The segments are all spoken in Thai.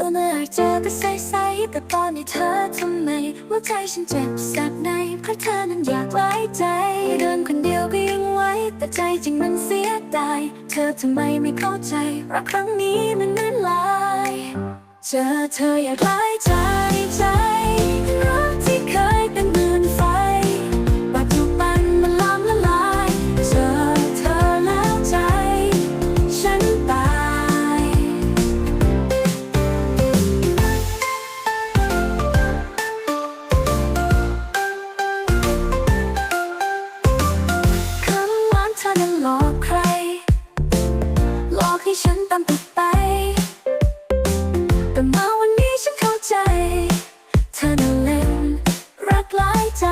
ยเจอก็ใสๆแต่ตอนนี้เธอทำไมว่าใจฉันเจ็บแสบในเพราะเธอนั้นอยากไว้ใจเดินคนเดียวก็ยังไว้ แต่ใจจริงมันเสียดายเธอทำไมไม่เข้าใจรักครั้งนี้มันเหมือนลาย เจอเธออยากไล่ใจ นั้นหลอกใคร หลอกให้ฉันตามติดไป แต่มาวันนี้ฉันเข้าใจ เธอน่ะเล่นรักหลายใจ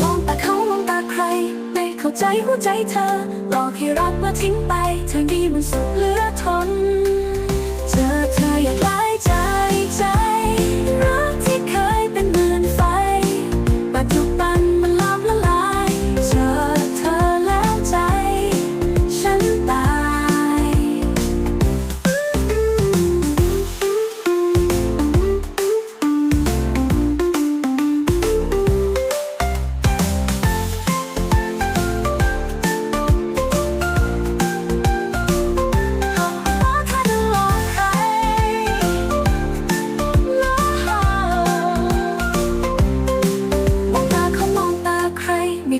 มองตาเขามองตาใคร ไม่เข้าใจหัวใจเธอ หลอกให้รักมาทิ้งไป เธอดีมันสุด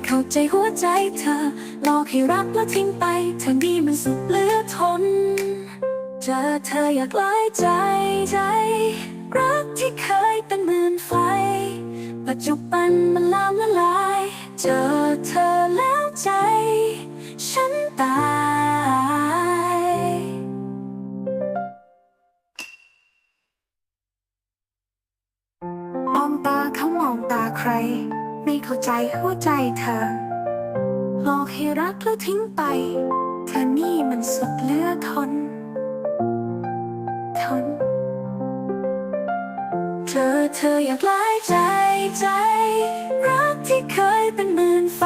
เข้าใจหัวใจเธอหลอกให้รักแล้วทิ้งไปเธอดีมันสุดเหลือทน เจอเธออยากไล่ใจใจ รักที่เคยเป็นเหมือนไฟ ปัจจุบันมันลามละลาย เจอเธอแล้วใจ ฉันตายมองตาเขามองตาใคร ไม่เข้าใจหัวใจเธอหลอกให้รักแล้วทิ้งไป เธอนี่มันสุดเลือทน ทน เธอเธออยากลายใจใจ รักที่เคยเป็นเหมือนไฟ